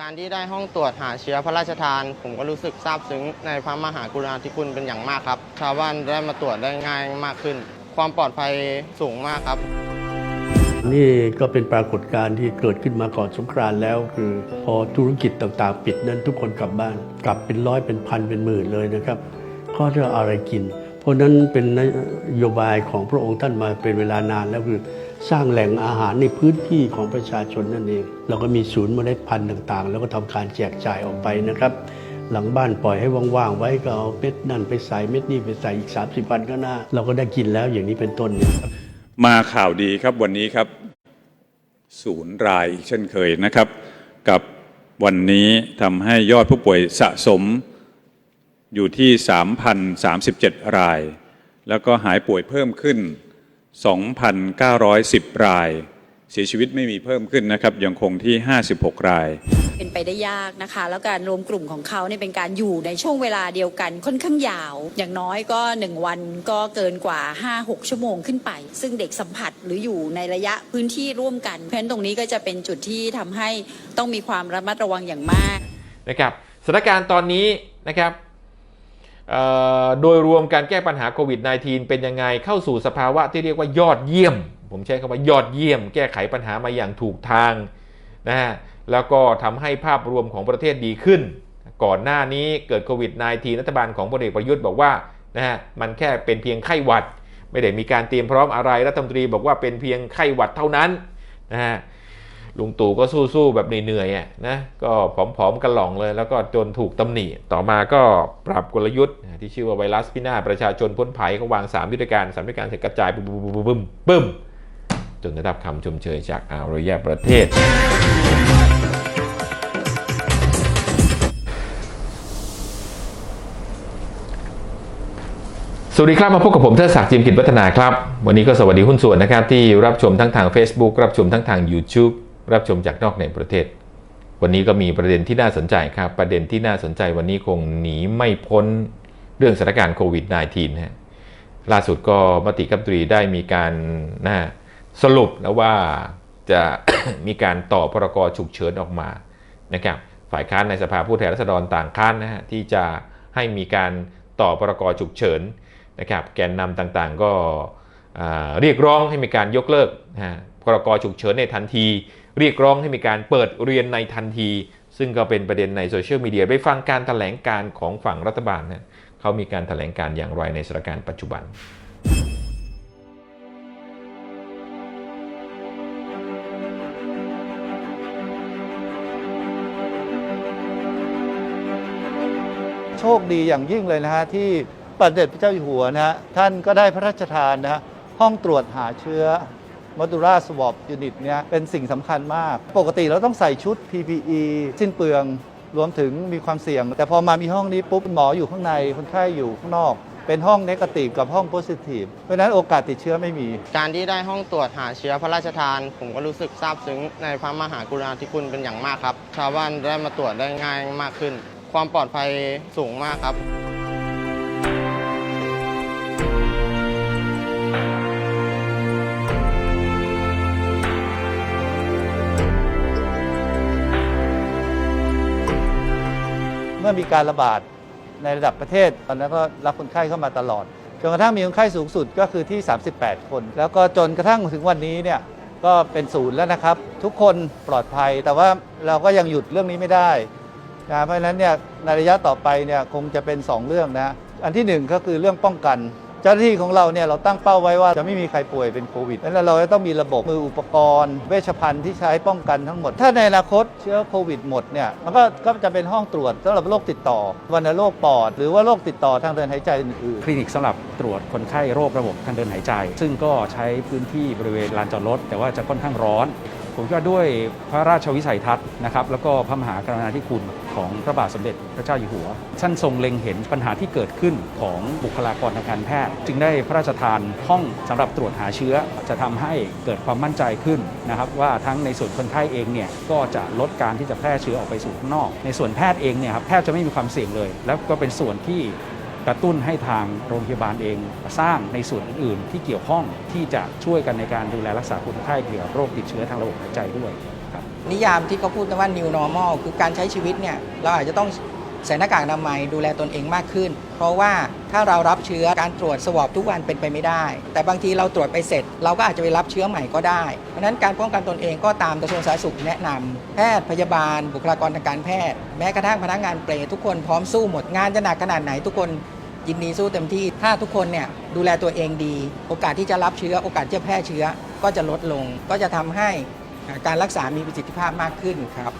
การที่ได้ห้องตรวจหาเชื้อพระราชทาน ผมก็รู้สึกซาบซึ้งในพระมหากรุณาธิคุณเป็นอย่างมากครับ ชาวบ้านได้มาตรวจได้ง่ายมากขึ้น ความปลอดภัยสูงมากครับ นี่ก็เป็นปรากฏการณ์ที่เกิดขึ้นมาก่อนสงกรานต์แล้ว คือพอธุรกิจต่างๆ ปิดนั้นทุกคนกลับบ้าน กลับเป็นร้อยเป็นพันเป็นหมื่นเลยนะครับก็จะเอาอะไรกิน เพราะนั้นเป็นนโยบายของพระองค์ท่านมาเป็นเวลานานแล้วคือ สร้างแหล่งอาหารในพื้นที่ของประชาชนนั่นเอง เราก็มีศูนย์เมล็ดพันธุ์ต่างๆ แล้วก็ทำการแจกจ่ายออกไปนะครับหลังบ้านปล่อยให้ว่างๆไว้ก็เอาเม็ดนั่นไปใส่เม็ดนี่ไปใส่อีก 30วันก็น่าเราก็ได้กินแล้วอย่างนี้เป็นต้นเนี่ยมาข่าวดีครับวันนี้ครับ ศูนย์รายอีกเช่นเคยนะครับ กับวันนี้ทำให้ยอดผู้ป่วยสะสมอยู่ที่ 3,037 ราย แล้วก็หายป่วยเพิ่มขึ้น 2,910 ราย เสียชีวิตไม่มีเพิ่มขึ้นนะครับยังคงที่ 56 ราย เป็นไปได้ยากนะคะ แล้วการรวมกลุ่มของเขาเนี่ยเป็นการอยู่ในช่วงเวลาเดียวกันค่อนข้างยาว อย่างน้อยก็ 1 วันก็เกินกว่า 5-6 ชั่วโมงขึ้นไป ซึ่งเด็กสัมผัสหรืออยู่ในระยะพื้นที่ร่วมกัน เพราะฉะนั้นตรงนี้ก็จะเป็นจุดที่ทำให้ต้องมีความระมัดระวังอย่างมากนะครับสถานการณ์ตอนนี้นะครับเอ่อ โดยรวมการแก้ปัญหาโควิด -19 เป็นยังไงเข้าสู่สภาวะที่เรียกว่ายอดเยี่ยม ผมใช้คำว่ายอดเยี่ยม แก้ไขปัญหามาอย่างถูกทางนะฮะแล้วก็ทำให้ภาพรวมของประเทศดีขึ้น ก่อนหน้านี้เกิดโควิด -19 รัฐบาลของพลเอกประยุทธ์บอกว่านะฮะมันแค่เป็นเพียงไข้หวัด ไม่ได้มีการเตรียมพร้อมอะไรรัฐมนตรีบอกว่าเป็นเพียงไข้หวัดเท่านั้นนะฮะ ลุงตู่ก็สู้ๆแบบเหนื่อยๆนะก็ผอมๆกันหล่องเลย แล้วก็จนถูกตำหนิ ต่อมาก็ปรับกลยุทธ์ที่ชื่อว่าไวรัสพินาศประชาชนพ้นภัยเขาวาง 3 ยุทธการ3ยุทธการเสร็จกระจายบึ้มบึ้มบึ้มบึ้มจนได้รับคำชมเชยจากอารยประเทศ สวัสดีครับมาพบกับผมเทดศักดิ์จิมกิจวัฒนาครับ วันนี้ก็สวัสดีหุ้นส่วนนะครับ ที่รับชมทั้งทาง Facebook รับชมทั้งทาง YouTube รับชมจากนอกในประเทศ วันนี้ก็มีประเด็นที่น่าสนใจครับ ประเด็นที่น่าสนใจวันนี้คงหนีไม่พ้นเรื่องสถานการณ์โควิด -19 นฮะล่าสุดก็มติคณะรัฐมนตรีได้มีการนะสรุปแล้วว่าจะมีการต่อพรกฉุกเฉินออกมานะครับฝ่ายค้านในสภาผู้แทนราษฎรต่างค้านนะฮะที่จะให้มีการต่อพรกฉุกเฉินนะครับแกนนำต่างๆก็เรียกร้องให้มีการยกเลิกนะฮะพรกฉุกเฉินในทันที เรียกร้องให้มีการเปิดเรียนในทันที ซึ่งก็เป็นประเด็นในโซเชียลมีเดียไปฟังการถแถลงการของฝั่งรัฐบาลนะเขามีการถแถลงการอย่างไรในสถานการณ์ปัจจุบันโชคดีอย่างยิ่งเลยนะฮะที่พระเด็จพระเจ้าอยู่หัวนะฮะท่านก็ได้พระราชทานนะฮะห้องตรวจหาเชื้อ ม o ดูราสวอปยูนิตเนี่ยเป็นสิ่งสำคัญมาก ปกติเราต้องใส่ชุด PPE สิ้นเปลือง รวมถึงมีความเสี่ยง แต่พอมามีห้องนี้ปุ๊บหมออยู่ข้างใน คนไข้อยู่ข้างนอก เป็นห้องเนกาทีฟกับห้องโพซิทีฟเพราะฉะนั้นโอกาสติดเชื้อไม่มี การที่ได้ห้องตรวจหาเชื้อพระราชทาน ผมก็รู้สึกซาบซึ้งในพระมหากรุณาธิคุณเป็นอย่างมากครับ ชาวบ้านได้มาตรวจได้ง่ายมากขึ้น ความปลอดภัยสูงมากครับ มื่อมีการระบาดในระดับประเทศ ตอนนั้นก็รับคนไข้เข้ามาตลอด จนกระทั่งมีคนไข้สูงสุดก็คือที่ 38 คน แล้วก็จนกระทั่งถึงวันนี้เนี่ยก็เป็นศูนย์แล้วนะครับ ทุกคนปลอดภัย แต่ว่าเราก็ยังหยุดเรื่องนี้ไม่ได้นะเพราะฉะนั้นเนี่ยในระยะต่อไปเนี่ยคงจะเป็น 2 เรื่องนะ อันที่หนึ่งก็คือเรื่องป้องกัน เจ้าหน้าที่ของเราเนี่ยเราตั้งเป้าไว้ว่าจะไม่มีใครป่วยเป็นโควิดดังนั้นเราจะต้องมีระบบมืออุปกรณ์ เวชภัณฑ์ที่ใช้ป้องกันทั้งหมด ถ้าในอนาคตเชื้อโควิดหมดเนี่ยมันก็ก็จะเป็นห้องตรวจสำหรับโรคติดต่อวัณโรคปอด หรือว่าโรคติดต่อทางเดินหายใจอื่นๆคลินิกสำหรับตรวจคนไข้โรคระบบทางเดินหายใจ ซึ่งก็ใช้พื้นที่บริเวณลานจอดรถ แต่ว่าจะค่อนข้างร้อน ผมคิดว่าด้วยพระราชวิสัยทัศน์นะครับแล้วก็พระมหากรุณาธิคุณ ของพระบาทสมเด็จพระเจ้าอยู่หัวท่านทรงเล็งเห็นปัญหาที่เกิดขึ้นของบุคลากรทางการแพทย์ จึงได้พระราชทานห้องสำหรับตรวจหาเชื้อ จะทำให้เกิดความมั่นใจขึ้นนะครับว่าทั้งในส่วนคนไข้เองเนี่ยก็จะลดการที่จะแพร่เชื้อออกไปสู่ข้างนอก ในส่วนแพทย์เองเนี่ยครับแทบจะไม่มีความเสี่ยงเลย แล้วก็เป็นส่วนที่กระตุ้นให้ทางโรงพยาบาลเองสร้างในส่วนอื่น ๆ ที่เกี่ยวข้องที่จะช่วยกันในการดูแลรักษาคนไข้เกี่ยวกับโรคติดเชื้อทางระบบหายใจด้วย นิยามที่เขาพูดกันว่า new normal คือการใช้ชีวิตเนี่ยเราอาจจะต้องใส่หน้ากากอนามัยดูแลตนเองมากขึ้น เพราะว่าถ้าเรารับเชื้อการตรวจสวอปทุกวันเป็นไปไม่ได้ แต่บางทีเราตรวจไปเสร็จ เราก็อาจจะไปรับเชื้อใหม่ก็ได้ เพราะฉะนั้นการป้องกันตนเองก็ตามกระทรวงสาธารณสุขแนะนำแพทย์พยาบาล บุคลากรทางการแพทย์ แม้กระทั่งพนักงานเปรย์ทุกคนพร้อมสู้หมดงานจะหนักขนาดไหนทุกคนยินดีสู้เต็มที่ ถ้าทุกคนเนี่ยดูแลตัวเองดี โอกาสที่จะรับเชื้อโอกาสที่จะแพร่เชื้อก็จะลดลง ก็จะทำให้ การรักษามีประสิทธิภาพมากขึ้นครับ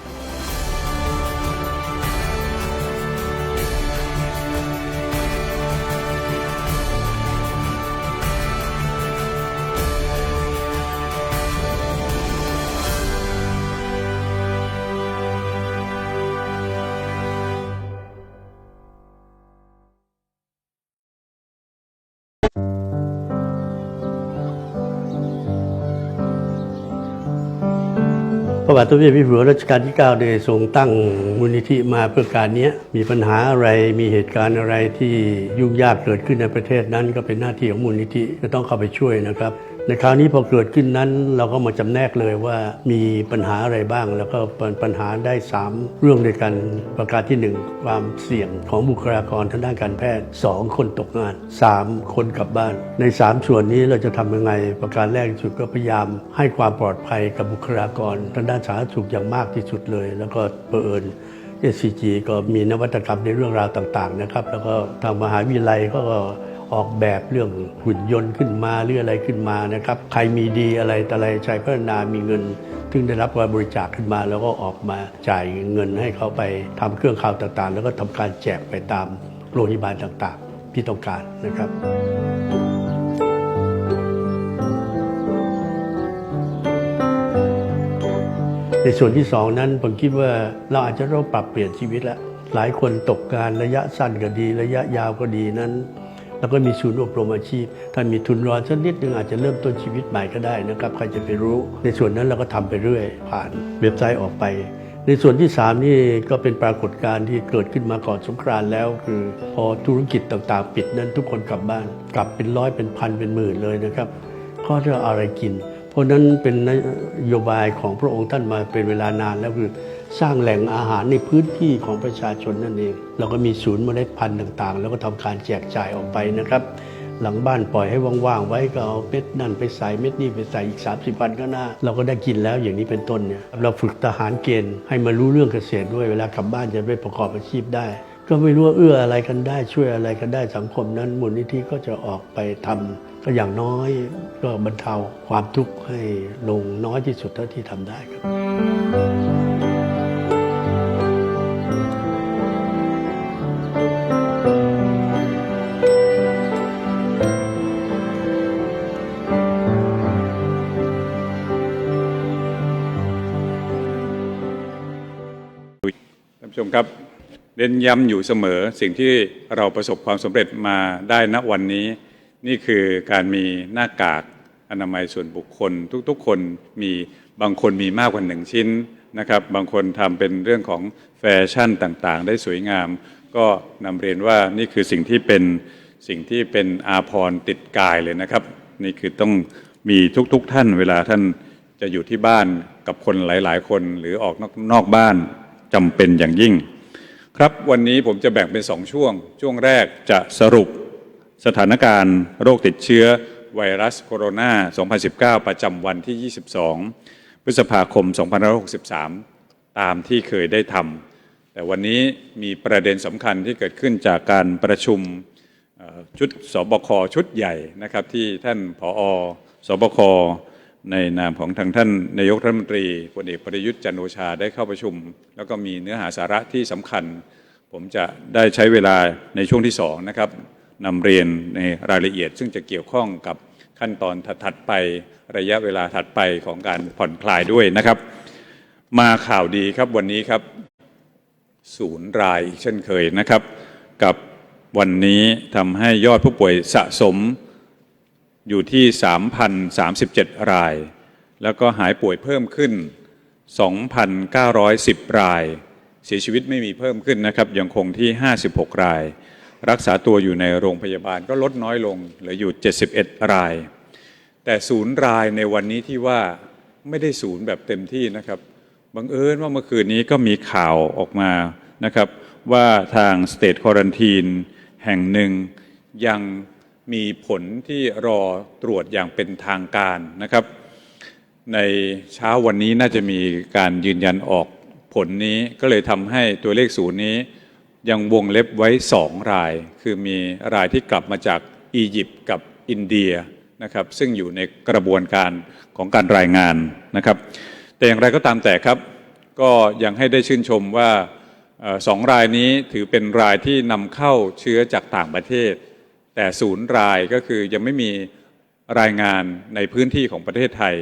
บาทสมเด็จพระหัวรัชกาลที่ 9 ได้ทรงตั้งมูลนิธิมาเพื่อการเนี้มีปัญหาอะไรมีเหตุการณ์อะไรที่ยุ่งยากเกิดขึ้นในประเทศนั้น ก็เป็นหน้าที่ของมูลนิธิจะต้องเข้าไปช่วยนะครับในคราวนี้พอเกิดขึ้นนั้นเราก็มาจำแนกเลยว่ามีปัญหาอะไรบ้าง แล้วก็ปัญหาได้ 3 เรื่องด้วยกันประการที่ 1 ความเสี่ยงของบุคลากรทางด้านการแพทย์ 2 คนตกงาน 3 คนกลับบ้าน ใน 3 ส่วนนี้เราจะทำยังไง ประการแรกที่สุดก็พยายามให้ความปลอดภัยกับบุคลากรทางด้านสาธารณสุขอย่างมากที่สุดเลย แล้วก็เผอิญ SCG ก็มีนวัตกรรมในเรื่องราวต่างๆนะครับแล้วก็ทางมหาวิทยาลัยก็ ออกแบบเรื่องหุ่นยนต์ขึ้นมาหรืออะไรขึ้นมานะครับ ใครมีดีอะไรแต่อะไรใช้พัฒนามีเงินซึ่งได้รับการบริจาคขึ้นมาแล้วก็ออกมาจ่ายเงินให้เขาไปทำเครื่องข่าวต่างๆ แล้วก็ทำการแจกไปตามโรงพยาบาลต่างๆที่ต้องการนะครับในส่วนที่สองนั้นผมคิดว่าเราอาจจะต้องปรับเปลี่ยนชีวิตแล้วหลายคนตกงานระยะสั้นก็ดี ระยะยาวก็ดีนั้น แล้วก็มีศูนย์อบรมอาชีพถ้ามีทุนรอนสักนิดหนึ่งอาจจะเริ่มต้นชีวิตใหม่ก็ได้นะครับใครจะไปรู้ ในส่วนนั้นเราก็ทำไปเรื่อย ผ่านเว็บไซต์ออกไป ในส่วนที่ 3 นี่ก็เป็นปรากฏการณ์ที่เกิดขึ้นมาก่อนสงกรานแล้ว คือพอธุรกิจต่างๆ ปิดนั้นทุกคนกลับบ้าน กลับเป็นร้อยเป็นพันเป็นหมื่นเลยนะครับก็จะเอาอะไรกิน เพราะนั้นเป็นนโยบายของพระองค์ท่านมาเป็นเวลานานแล้วคือ สร้างแหล่งอาหารในพื้นที่ของประชาชนนั่นเอง เราก็มีศูนย์เมล็ดพันธุ์ต่างๆ แล้วก็ทำการแจกจ่ายออกไปนะครับหลังบ้านปล่อยให้ว่างๆไว้ก็เอาเม็ดนั่นไปใส่เม็ดนี่ไปใส่อีก 30วันก็น่าเราก็ได้กินแล้วอย่างนี้เป็นต้นเนี่ยเราฝึกทหารเกณฑ์ให้มารู้เรื่องเกษตรด้วยเวลากลับบ้านจะได้ประกอบอาชีพได้ ก็ไม่รู้ว่าเอื้ออะไรกันได้ช่วยอะไรกันได้สังคมนั้นมูลนิธิก็จะออกไปทำก็อย่างน้อยก็บรรเทาความทุกข์ให้ลงน้อยที่สุดเท่าที่ทำได้ครับ เน้นย้ำอยู่เสมอสิ่งที่เราประสบความสำเร็จมาได้ณวันนี้ นี่คือการมีหน้ากากอนามัยส่วนบุคคล ทุกๆ คนมีบางคนมีมากกว่าหนึ่งชิ้นนะครับบางคนทำเป็นเรื่องของแฟชั่นต่างๆ ได้สวยงาม ก็นำเรียนว่านี่คือสิ่งที่เป็นสิ่งที่เป็นอาภรณ์ติดกายเลยนะครับ นี่คือต้องมีทุกๆ ท่านเวลาท่านจะอยู่ที่บ้านกับคนหลาย ๆ คนหรือออกนอกนอกบ้านจำเป็นอย่างยิ่ง ครับวันนี้ผมจะแบ่งเป็นสองช่วง ช่วงแรกจะสรุปสถานการณ์โรคติดเชื้อไวรัสโคโรนา 2019 ประจำวันที่ 22 พฤษภาคม 2563 ตามที่เคยได้ทำแต่วันนี้มีประเด็นสำคัญที่เกิดขึ้นจากการประชุมชุดสบคชุดใหญ่นะครับที่ท่านผอสบค ในนามของทางท่านนายกรัฐมนตรีพลเอกประยุทธ์จันโอชาได้เข้าประชุม แล้วก็มีเนื้อหาสาระที่สำคัญ ผมจะได้ใช้เวลาในช่วงที่สองนะครับนำเรียนในรายละเอียด ซึ่งจะเกี่ยวข้องกับขั้นตอนถัดๆไประยะเวลาถัดไปของการผ่อนคลายด้วยนะครับ มาข่าวดีครับวันนี้ครับศูนย์รายเช่นเคยนะครับ กับวันนี้ทำให้ยอดผู้ป่วยสะสม อยู่ที่ 3,037 ราย แล้วก็หายป่วยเพิ่มขึ้น 2,910 ราย เสียชีวิตไม่มีเพิ่มขึ้นนะครับ ยังคงที่ 56 ราย รักษาตัวอยู่ในโรงพยาบาลก็ลดน้อยลงเหลืออยู่ 71 ราย แต่ศูนย์รายในวันนี้ที่ว่าไม่ได้ศูนย์แบบเต็มที่นะครับบังเอิญว่าเมื่อคืนนี้ก็มีข่าวออกมานะครับ ว่าทางสเตทควอรันทีนแห่งหนึ่งยัง มีผลที่รอตรวจอย่างเป็นทางการนะครับ ในเช้าวันนี้น่าจะมีการยืนยันออกผลนี้ก็เลยทำให้ตัวเลขศูนย์นี้ ยังวงเล็บไว้สองราย คือมีรายที่กลับมาจากอียิปต์กับอินเดียนะครับ ซึ่งอยู่ในกระบวนการของการรายงานนะครับ แต่อย่างไรก็ตามแต่ครับ ก็ยังให้ได้ชื่นชมว่าสองรายนี้ถือเป็นรายที่นำเข้าเชื้อจากต่างประเทศ แต่ศูนย์รายก็คือยังไม่มีรายงานในพื้นที่ของประเทศไทย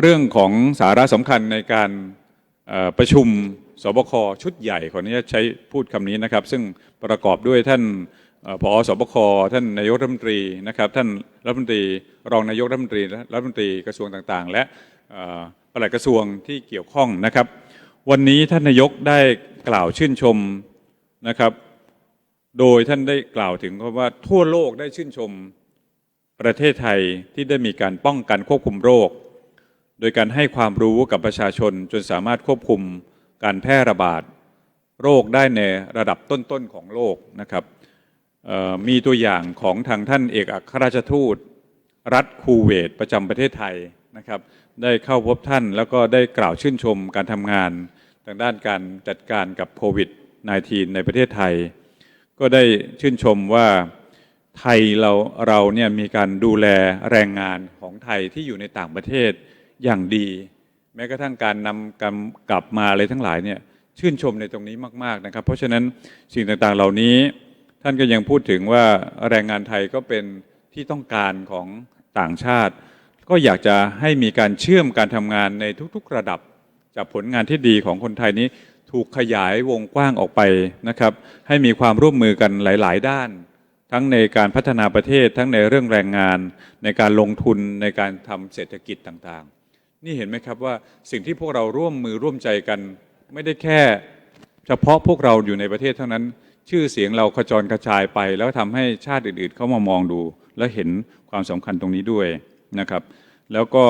เรื่องของสาระสำคัญในการประชุมสบคชุดใหญ่ขออนุญาตใช้พูดคำนี้นะครับ ซึ่งประกอบด้วยท่านเอ่อผอสบคท่านนายกรัฐมนตรีนะครับท่านรัฐมนตรีรองนายกรัฐมนตรีรัฐมนตรีกระทรวงต่างๆ และปลัดกระทรวงที่เกี่ยวข้องนะครับ วันนี้ท่านนายกได้กล่าวชื่นชมนะครับ โดยท่านได้กล่าวถึงว่าทั่วโลกได้ชื่นชมประเทศไทยที่ได้มีการป้องกันควบคุมโรค โดยการให้ความรู้กับประชาชนจนสามารถควบคุมการแพร่ระบาด โรคได้ในระดับต้นๆของโลกนะครับมีตัวอย่างของทางท่านเอกอัครราชทูต รัฐคูเวตประจำประเทศไทยนะครับได้เข้าพบท่านแล้วก็ได้กล่าวชื่นชมการทำงาน ทางด้านการจัดการกับโควิด -19 ในประเทศไทย ก็ได้ชื่นชมว่าไทยเราเราเนี่ยมีการดูแลแรงงานของไทยที่อยู่ในต่างประเทศอย่างดี แม้กระทั่งการนำกำกลับมาอะไรทั้งหลายเนี่ยชื่นชมในตรงนี้มาก ๆนะครับ เพราะฉะนั้นสิ่งต่างๆเหล่านี้ ท่านก็ยังพูดถึงว่าแรงงานไทยก็เป็นที่ต้องการของต่างชาติ ก็อยากจะให้มีการเชื่อมการทำงานในทุก ๆ ระดับจากผลงานที่ดีของคนไทยนี้ ถูกขยายวงกว้างออกไปนะครับ ให้มีความร่วมมือกันหลาย ๆ ด้าน ทั้งในการพัฒนาประเทศทั้งในเรื่องแรงงาน ในการลงทุนในการทำเศรษฐกิจต่างๆ นี่เห็นไหมครับว่าสิ่งที่พวกเราร่วมมือร่วมใจกัน ไม่ได้แค่ เฉพาะพวกเราอยู่ในประเทศเท่านั้น ชื่อเสียงเราขจรกระจายไป แล้วทำให้ชาติอื่นๆ เข้ามามองดู และเห็นความสำคัญตรงนี้ด้วยนะครับ แล้วก็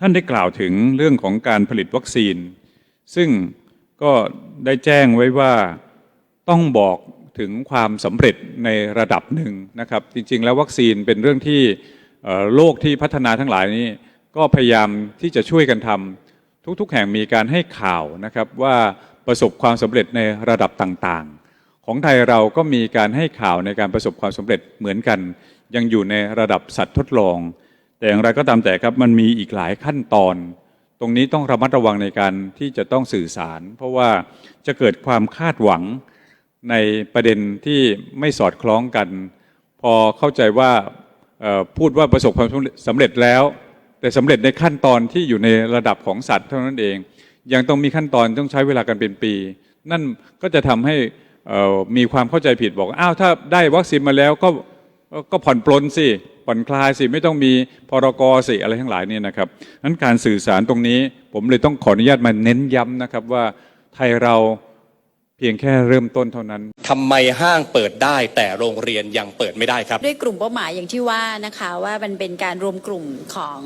ท่านได้กล่าวถึงเรื่องของการผลิตวัคซีน ซึ่ง ก็ได้แจ้งไว้ว่าต้องบอกถึงความสำเร็จในระดับหนึ่งนะครับ จริง ๆ แล้ววัคซีนเป็นเรื่องที่โลกที่พัฒนาทั้งหลายนี้ก็พยายามที่จะช่วยกันทำทุกๆ แห่งมีการให้ข่าวนะครับว่าประสบความสำเร็จในระดับต่างๆ ของไทยเราก็มีการให้ข่าวในการประสบความสำเร็จเหมือนกัน ยังอยู่ในระดับสัตว์ทดลอง แต่อย่างไรก็ตามแต่ครับมันมีอีกหลายขั้นตอน ตรงนี้ต้องระมัดระวังในการที่จะต้องสื่อสาร เพราะว่าจะเกิดความคาดหวังในประเด็นที่ไม่สอดคล้องกัน พอเข้าใจว่าพูดว่าประสบความสำเร็จแล้ว แต่สำเร็จในขั้นตอนที่อยู่ในระดับของสัตว์เท่านั้นเอง ยังต้องมีขั้นตอนต้องใช้เวลากันเป็นปี นั่นก็จะทำให้มีความเข้าใจผิดบอกอ้าวถ้าได้วัคซีนมาแล้วก็ ก็ผ่อนปลนสิผ่อนคลายสิไม่ต้องมีพรกสิอะไรทั้งหลายเนี่ยนะครับนั้นการสื่อสารตรงนี้ผมเลยต้องขออนุญาตมาเน้นย้ำนะครับว่าไทยเรา เพียงแค่เริ่มต้นเท่านั้น ทำไมห้างเปิดได้แต่โรงเรียนยังเปิดไม่ได้ครับ ด้วยกลุ่มเป้าหมายอย่างที่ว่านะคะว่ามันเป็นการรวมกลุ่มของ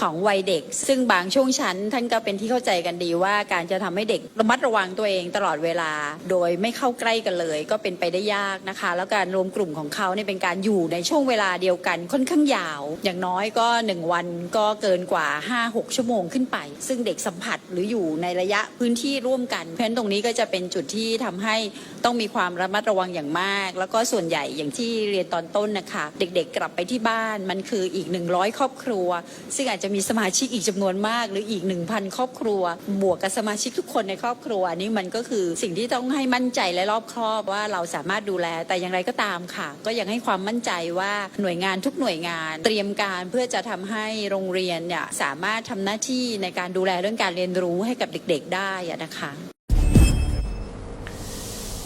ของวัยเด็ก ซึ่งบางช่วงชั้น ท่านก็เป็นที่เข้าใจกันดีว่าการจะทำให้เด็กระมัดระวังตัวเองตลอดเวลา โดยไม่เข้าใกล้กันเลย ก็เป็นไปได้ยากนะคะ แล้วการรวมกลุ่มของเขาเนี่ยเป็นการอยู่ในช่วงเวลาเดียวกันค่อนข้างยาว อย่างน้อยก็ 1 วันก็เกินกว่า 5-6 ชั่วโมงขึ้นไป ซึ่งเด็กสัมผัสหรืออยู่ในระยะพื้นที่ร่วมกันเพราะฉะนั้นตรงนี้ก็จะเป็นจุดที่ที่ทำให้ต้องมีความระมัดระวังอย่างมาก แล้วก็ส่วนใหญ่อย่างที่เรียนตอนต้นนะคะ เด็กๆ กลับไปที่บ้านมันคืออีก 100 ครอบครัว ซึ่งอาจจะมีสมาชิกอีกจำนวนมาก หรืออีก 1,000 ครอบครัว บวกกับสมาชิกทุกคนในครอบครัวอันนี้มันก็คือสิ่งที่ต้องให้มั่นใจและรอบครอบว่าเราสามารถดูแลแต่อย่างไรก็ตามค่ะ ก็ยังให้ความมั่นใจว่าหน่วยงานทุกหน่วยงาน เตรียมการเพื่อจะทำให้โรงเรียนเนี่ยสามารถทำหน้าที่ในการดูแลเรื่องการเรียนรู้ให้กับเด็ก ๆ ได้นะคะ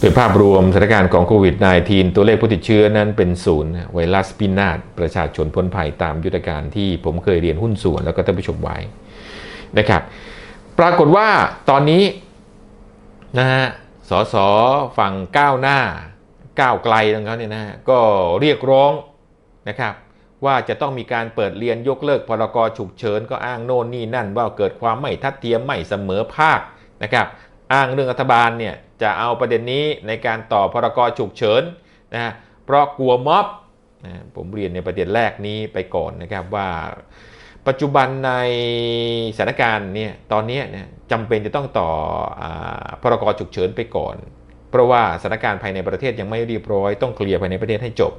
โดยภาพรวมสถานการณ์ของโควิด -19 ตัวเลขผู้ติดเชื้อนั้นเป็นศูนย์ไวรัสพินาศประชาชนพ้นภัยตามยุทธการที่ผมเคยเรียนหุ้นส่วนแล้วก็ท่านผู้ชมไว้นะครับ ปรากฏว่าตอนนี้นะฮะสสฝั่งก้าวหน้าก้าวไกลของเขาเนี่ยนะฮะก็เรียกร้องนะครับว่าจะต้องมีการเปิดเรียนยกเลิกพรกฉุกเฉินก็อ้างโน่นนี่นั่น ว่าเกิดความไม่ทัดเทียมไม่เสมอภาคนะครับ อ้างเรื่องรัฐบาลเนี่ยจะเอาประเด็นนี้ในการต่อพรกฉุกเฉินนะฮะเพราะกลัวม็อบนะผมเรียนในประเด็นแรกนี้ไปก่อนนะครับว่า ปัจจุบันในสถานการณ์เนี่ยตอนนี้เนี่ยจำเป็นจะต้องต่ออพรกฉุกเฉินไปก่อน เพราะว่าสถานการณ์ภายในประเทศยังไม่เรียบร้อย ต้องเคลียร์ภายในประเทศให้จบ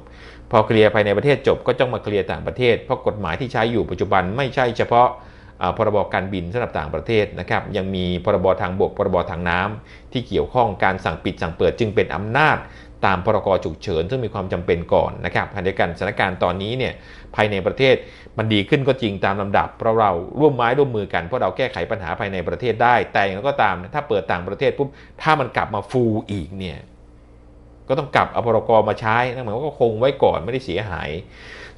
พอเคลียร์ภายในประเทศจบก็ต้องมาเคลียร์ต่างประเทศ เพราะกฎหมายที่ใช้อยู่ปัจจุบันไม่ใช่เฉพาะ พรบการบินสำหรับต่างประเทศนะครับยังมีพรบทางบกพรบทางน้ำที่เกี่ยวข้องการสั่งปิดสั่งเปิดจึงเป็นอำนาจตามพรกฉุกเฉินซึ่งมีความจำเป็นก่อนนะครับขณะเดียวกันสถานการณ์ตอนนี้เนี่ยภายในประเทศมันดีขึ้นก็จริงตามลำดับ เพราะเราร่วมไม้ร่วมมือกันเพราะเราแก้ไขปัญหาภายในประเทศได้ แต่อย่างไรก็ตามถ้าเปิดต่างประเทศปุ๊บถ้ามันกลับมาฟูอีกเนี่ยก็ต้องกลับเอาพรกมาใช้นั่นหมายว่าก็คงไว้ก่อนไม่ได้เสียหาย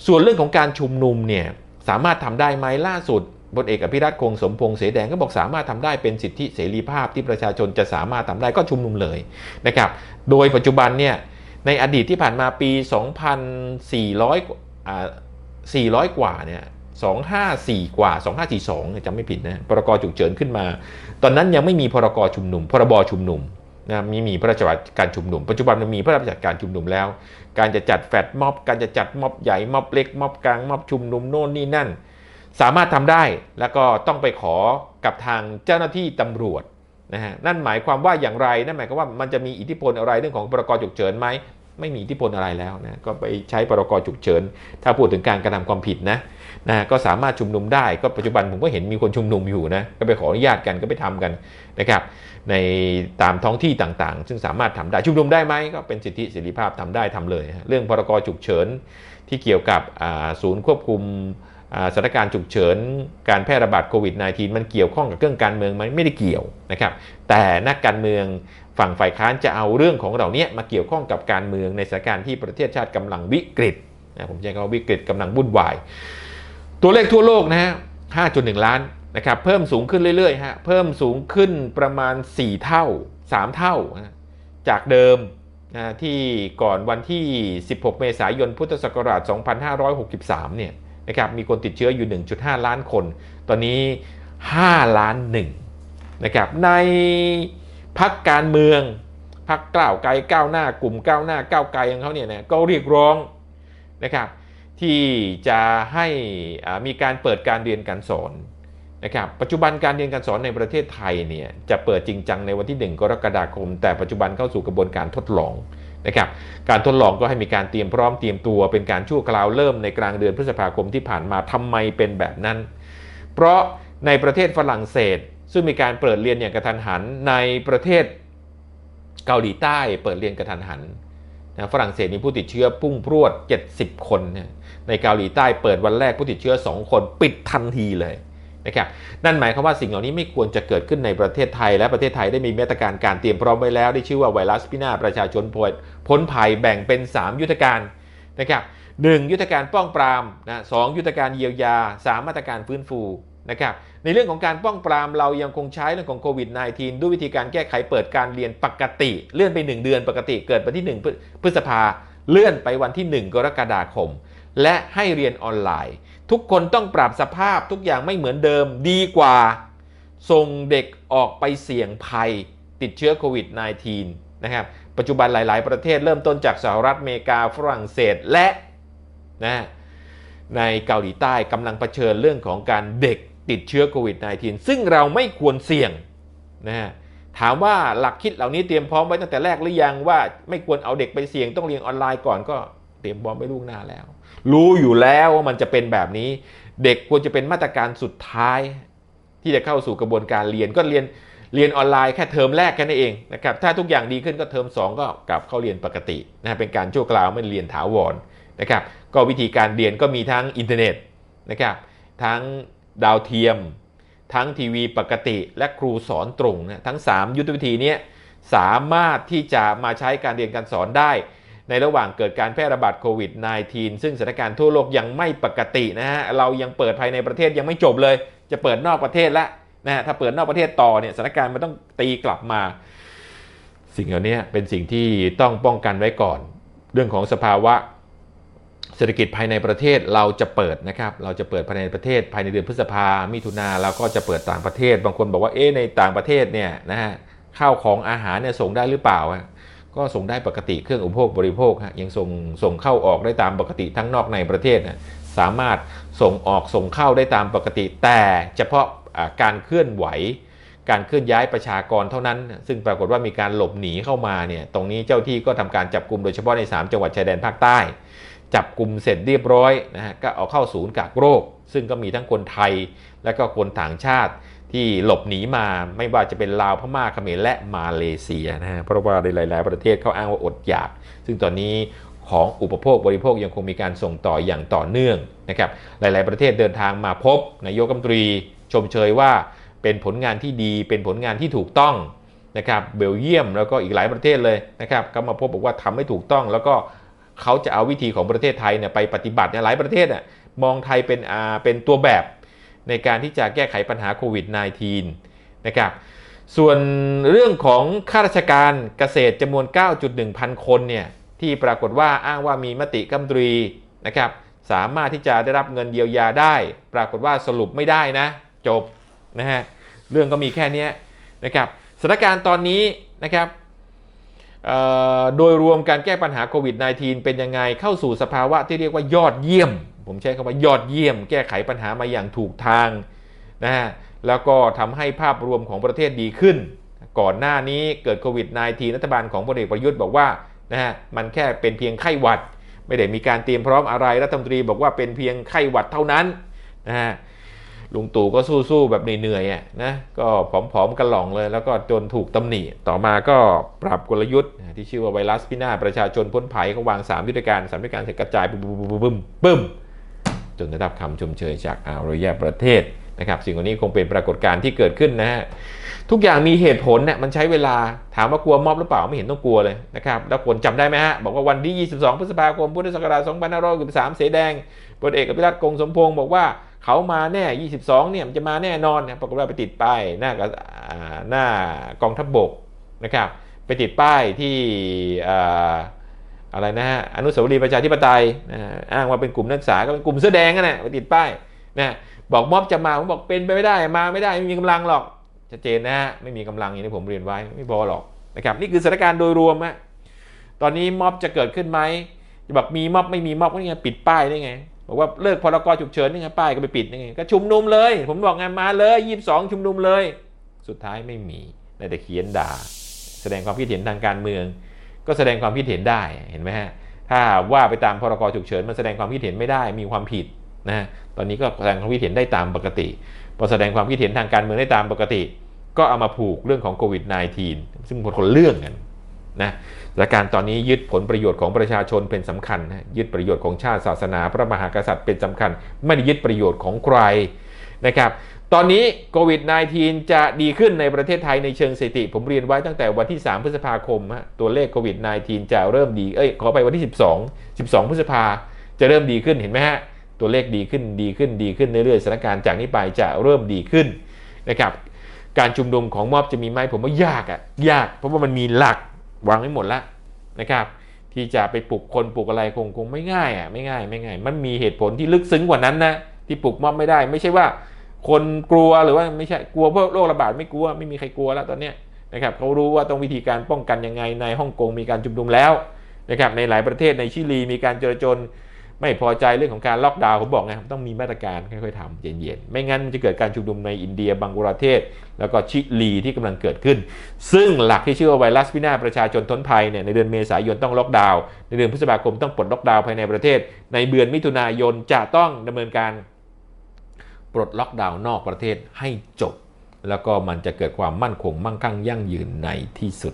ส่วนเรื่องของการชุมนุมเนี่ยสามารถทำได้ไหมล่าสุด พลเอกอภิรัตคงสมพงษ์เสแดงก็บอกสามารถทำได้เป็นสิทธิเสรีภาพที่ประชาชนจะสามารถทำได้ก็ชุมนุมเลยนะครับ โดยปัจจุบันเนี่ยในอดีตที่ผ่านมาปี 2,400กว่าอ่า400 กว่าเนี่ย254 กว่า 2542จำไม่ผิดนะพรกฉุกเฉินขึ้นมา ตอนนั้นยังไม่มีพรกชุมนุม พรบชุมนุมนะมีมีพระราชบัญญัติการชุมนุม ปัจจุบันมันมีพระราชบัญญัติการชุมนุมแล้ว การจะจัดแฟดม็อบ การจะจัดม็อบใหญ่ม็อบเล็กม็อบกลางม็อบชุมนุมโน่นนี่นั่น สามารถทำได้แล้วก็ต้องไปขอกับทางเจ้าหน้าที่ตำรวจนะฮะนั่นหมายความว่าอย่างไรนั่นหมายความว่ามันจะมีอิทธิพลอะไรเรื่องของพรกฉุกเฉินไหมไม่มีอิทธิพลอะไรแล้วนะก็ไปใช้พรกฉุกเฉิน ถ้าพูดถึงการกระทำความผิดนะนะก็สามารถชุมนุมได้ก็ปัจจุบันผมก็เห็นมีคนชุมนุมอยู่นะก็ไปขออนุญาตกันก็ไปทำกันนะครับในตามท้องที่ต่างๆ ซึ่งสามารถทำได้ชุมนุมได้ไหมก็เป็นสิทธิเสรีภาพทำได้ทำเลย เรื่องพรกฉุกเฉินที่เกี่ยวกับศูนย์ควบคุม สถานการณ์ฉุกเฉินการแพร่ระบาดโควิด -19 มันเกี่ยวข้องกับเรื่องการเมืองไหมไม่ได้เกี่ยวนะครับ แต่นักการเมืองฝั่งฝ่ายค้านจะเอาเรื่องของเหล่านี้มาเกี่ยวข้องกับการเมืองในสถานการณ์ที่ประเทศชาติกำลังวิกฤตนะผมใช้คำว่าวิกฤตกำลังวุ่นวาย ตัวเลขทั่วโลกนะฮะ 5.1 ล้านนะครับ เพิ่มสูงขึ้นเรื่อยๆฮะ เพิ่มสูงขึ้นประมาณ 4 เท่า 3 เท่า จากเดิมนะที่ก่อนวันที่ 16 เมษายน พุทธศักราช 2563 เนี่ย นะครับมีคนติดเชื้ออยู่ 1.5 ล้านคน ตอนนี้ 5 ล้านหนึ่งนะครับในพักการเมืองพักก้าวไกลก้าวหน้ากลุ่มก้าวหน้าก้าวไกลของเขาเนี่ยนะก็เรียกร้องนะครับที่จะให้มีการเปิดการเรียนการสอนนะครับปัจจุบันการเรียนการสอนในประเทศไทยเนี่ยจะเปิดจริงจังในวันที่ 1 กรกฎาคม แต่ปัจจุบันเข้าสู่กระบวนการทดลอง นะครับการทดลองก็ให้มีการเตรียมพร้อมเตรียมตัวเป็นการชั่วคราวเริ่มในกลางเดือนพฤษภาคมที่ผ่านมาทำไมเป็นแบบนั้น เพราะในประเทศฝรั่งเศส ซึ่งมีการเปิดเรียนอย่างกระทันหันในประเทศเกาหลีใต้เปิดเรียนกระทันหันนะฝรั่งเศสมีผู้ติดเชื้อพุ่งพรวด 70 คน ในเกาหลีใต้เปิดวันแรกผู้ติดเชื้อ 2 คนปิดทันทีเลย นะครับนั่นหมายความว่าสิ่งเหล่านี้ไม่ควรจะเกิดขึ้นในประเทศไทย และประเทศไทยได้มีมาตรการการเตรียมพร้อมไว้แล้วได้ชื่อว่าไวรัสพินาประชาชนพ้นพ้นภัยแบ่งเป็น 3 ยุทธการนะครับหนึ่งยุทธการป้องปรามนะสองยุทธการเยียวยาสามมาตรการฟื้นฟูนะครับในเรื่องของการป้องปรามเรายังคงใช้เรื่องของโควิด -19 ด้วยวิธีการแก้ไขเปิดการเรียนปกติ เลื่อนไป 1 เดือนปกติเกิดวันที่ 1 พฤษภาเลื่อนไปวันที่ 1 กรกฎาคม และให้เรียนออนไลน์ ทุกคนต้องปรับสภาพทุกอย่างไม่เหมือนเดิมดีกว่า ส่งเด็กออกไปเสี่ยงภัยติดเชื้อโควิด -19 นะครับ ปัจจุบันหลาย ๆ ประเทศเริ่มต้นจากสหรัฐอเมริกาฝรั่งเศสและนะในเกาหลีใต้กำลังเผชิญเรื่องของการเด็กติดเชื้อโควิด -19 ซึ่งเราไม่ควรเสี่ยงนะฮะถามว่าหลักคิดเหล่านี้เตรียมพร้อมไว้ตั้งแต่แรกหรือยังว่าไม่ควรเอาเด็กไปเสี่ยงต้องเรียนออนไลน์ก่อนก็เตรียมพร้อมไว้ล่วงหน้าแล้ว รู้อยู่แล้วว่ามันจะเป็นแบบนี้ เด็กควรจะเป็นมาตรการสุดท้าย ที่จะเข้าสู่กระบวนการเรียนก็เรียนเรียนออนไลน์แค่เทอมแรกแค่นั้นเองนะครับถ้าทุกอย่างดีขึ้นก็เทอม 2 ก็กลับเข้าเรียนปกตินะเป็นการชั่วคราวไม่เรียนถาวรนะครับก็วิธีการเรียนก็มีทั้งอินเทอร์เน็ตนะครับทั้งดาวเทียม ทั้งทีวีปกติ และครูสอนตรงนะทั้ง 3 ยุทธวิธีนี้สามารถที่จะมาใช้การเรียนการสอนได้ ในระหว่างเกิดการแพร่ระบาดโควิด -19 ซึ่งสถานการณ์ทั่วโลกยังไม่ปกตินะฮะ เรายังเปิดภายในประเทศยังไม่จบเลย จะเปิดนอกประเทศล้วนะฮะ ถ้าเปิดนอกประเทศต่อเนี่ยสถานการณ์มันต้องตีกลับมา สิ่งเหล่านี้เป็นสิ่งที่ต้องป้องกันไว้ก่อน เรื่องของสภาวะเศรษฐกิจภายในประเทศเราจะเปิดนะครับ เราจะเปิดภายในประเทศภายในเดือนพฤษภามิถุนาเราก็จะเปิดต่างประเทศ บางคนบอกว่าเอ๊ะในต่างประเทศเนี่ยนะฮะข้าวของอาหารเนี่ยส่งได้หรือเปล่าอะ ก็ส่งได้ปกติเครื่องอุปโภคบริโภคฮะยังส่งส่งเข้าออกได้ตามปกติทั้งนอกในประเทศนะสามารถส่งออกส่งเข้าได้ตามปกติ แต่เฉพาะการเคลื่อนไหว การเคลื่อนย้ายประชากรเท่านั้น ซึ่งปรากฏว่ามีการหลบหนีเข้ามาเนี่ยตรงนี้เจ้าที่ก็ทำการจับกลุ่มโดยเฉพาะใน 3 จังหวัดชายแดนภาคใต้ จับกลุ่มเสร็จเรียบร้อยนะฮะก็เอาเข้าศูนย์กักโรค ซึ่งก็มีทั้งคนไทยและก็คนต่างชาติ ที่หลบหนีมาไม่ว่าจะเป็นลาวพม่าเขมรและมาเลเซียนะฮะเพราะว่าในหลาย ๆ ประเทศเขาอ้างว่าอดอยาก ซึ่งตอนนี้ของอุปโภคบริโภคยังคงมีการส่งต่ออย่างต่อเนื่องนะครับหลาย ๆ ประเทศเดินทางมาพบนายกรัฐมนตรีชมเชยว่าเป็นผลงานที่ดีเป็นผลงานที่ถูกต้องนะครับเบลเยียมแล้วก็อีกหลายประเทศเลยนะครับก็มาพบบอกว่าทำให้ถูกต้อง แล้วก็เขาจะเอาวิธีของประเทศไทยเนี่ยไปปฏิบัติเนี่ยหลายประเทศอะมองไทยเป็นอ่าเป็นตัวแบบ ในการที่จะแก้ไขปัญหาโควิด -19 นะครับส่วนเรื่องของข้าราชการเกษตรจำนวน 9.1 พันคนเนี่ยที่ปรากฏว่าอ้างว่ามีมติกำตรีนะครับสามารถที่จะได้รับเงินเยียวยาได้ ปรากฏว่าสรุปไม่ได้นะ จบนะฮะเรื่องก็มีแค่นี้นะครับสถานการณ์ตอนนี้นะครับ โดยรวมการแก้ปัญหาโควิด -19 เป็นยังไงเข้าสู่สภาวะที่เรียกว่ายอดเยี่ยม ผมใช้คำว่ายอดเยี่ยม แก้ไขปัญหามาอย่างถูกทางนะฮะแล้วก็ทำให้ภาพรวมของประเทศดีขึ้น ก่อนหน้านี้เกิดโควิด -19 รัฐบาลของพลเอกประยุทธ์บอกว่านะฮะมันแค่เป็นเพียงไข้หวัด ไม่ได้มีการเตรียมพร้อมอะไรรัฐมนตรีบอกว่าเป็นเพียงไข้หวัดเท่านั้นนะฮะ ลุงตู่ก็สู้ๆแบบเหนื่อยๆอะนะก็ผอมๆกันหล่องเลย แล้วก็จนถูกตำหนิ ต่อมาก็ปรับกลยุทธ์ที่ชื่อว่าไวรัสพินาศประชาชนพ้นภัยก็วาง3ยุทธการ3ยุทธการเสร็จกระจายบึ้มบึ้มบึ้มบึ้มจนได้รับคำชมเชยจากอารยประเทศนะครับสิ่งเหล่านี้คงเป็นปรากฏการณ์ที่เกิดขึ้นนะฮะทุกอย่างมีเหตุผลเนี่ยมันใช้เวลาถามว่ากลัวม็อบหรือเปล่าไม่เห็นต้องกลัวเลยนะครับแล้วผลจำได้ไหมฮะบอกว่าวันที่ 22 พฤษภาคมพุทธศักราช2563เสแดง พลเอกอภิรัตคงสมพงศ์บอกว่าเขามาแน่ 22 เนี่ยมันจะมาแน่นอนนะปรากฏว่าไปติดป้ายหน้ากหน้ากองทัพบกนะครับ ไปติดป้ายที่อ่าอะไรนะฮะอนุสาวรีย์ประชาธิปไตยนะฮะอ้างว่าเป็นกลุ่มนักศึกษาก็เป็นกลุ่มเสื้อแดงนั่นแหละไปติดป้ายนะบอกม็อบจะมาผมบอกเป็นไปไม่ได้มาไม่ได้ไม่มีกำลังหรอกชัดเจนนะฮะไม่มีกำลังอย่างที่ผมเรียนไว้ไม่พอหรอกนะครับนี่คือสถานการณ์โดยรวมฮะตอนนี้ม็อบจะเกิดขึ้นไหมจะบอกมีม็อบไม่มีม็อบก็ยังปิดป้ายได้ไง บอกว่าเลิกพรกฉุกเฉินนี่ไงป้ายก็ไปปิดนี่ไงก็ชุมนุมเลย ผมบอกไงมาเลย22ชุมนุมเลย สุดท้ายไม่มีได้แต่เขียนด่า แสดงความคิดเห็นทางการเมือง ก็แสดงความคิดเห็นได้เห็นไหมฮะถ้าว่าไปตามพรกฉุกเฉินมันแสดงความคิดเห็นไม่ได้มีความผิดนะตอนนี้ก็แสดงความคิดเห็นได้ตามปกติพอแสดงความคิดเห็นทางการเมืองได้ตามปกติ ก็เอามาผูกเรื่องของโควิด -19 ซึ่งคนละเรื่องกันนะ และการตอนนี้ยึดผลประโยชน์ของประชาชนเป็นสำคัญนะยึดประโยชน์ของชาติศาสนา พระมหากษัตริย์เป็นสำคัญ ไม่ได้ยึดประโยชน์ของใครนะครับตอนนี้โควิด -19 จะดีขึ้นในประเทศไทยในเชิงสถิติ ผมเรียนไว้ตั้งแต่วันที่ 3 พฤษภาคม ตัวเลขโควิด -19 จะเริ่มดี เอ้ย ขอไปวันที่ 12 12 พฤษภาจะเริ่มดีขึ้นเห็นไหมฮะ ตัวเลขดีขึ้นดีขึ้นดีขึ้นเรื่อยๆสถานการณ์จากนี้ไปจะเริ่มดีขึ้นนะครับ การชุมนุมของม็อบจะมีไหมผมว่ายากอะ่ะยาก เพราะว่ามันมีหลัก วางไว้หมดแล้วนะครับ ที่จะไปปลุกคนปลุกอะไรคงคงไม่ง่ายอะไม่ง่ายไม่ง่าย มันมีเหตุผลที่ลึกซึ้งกว่านั้นนะที่ปลุกม็อบไม่ได้ ไม่ใช่ว่า คนกลัวหรือว่าไม่ใช่กลัวเพราะโรคระบาดไม่กลัวไม่มีใครกลัวแล้วตอนเนี้ยนะครับเขารู้ว่าต้องวิธีการป้องกันยังไงในฮ่องกงมีการจุมนุมแล้วนะครับในหลายประเทศในชิลีมีการเจรจน ไม่พอใจเรื่องของการล็อกดาวน์ผมบอกไงต้องมีมาตรการค่อยๆทำเย็นๆ ไม่งั้นมันจะเกิดการชุมนุมในอินเดียบังกลาเทศ แล้วก็ชิลีที่กำลังเกิดขึ้น ซึ่งหลักที่ชื่อว่าไวรัสพินาศประชาชนทนภัยเนี่ยในเดือนเมษายนต้องล็อกดาวน์ในเดือนพฤษภาคมต้องปลดล็อกดาวน์ภายในประเทศ ในเดือนมิถุนายนจะต้องดำเนินการปลดล็อกดาวน์นอกประเทศให้จบ แล้วก็มันจะเกิดความมั่นคงมั่งคั่งยั่งยืนในที่สุด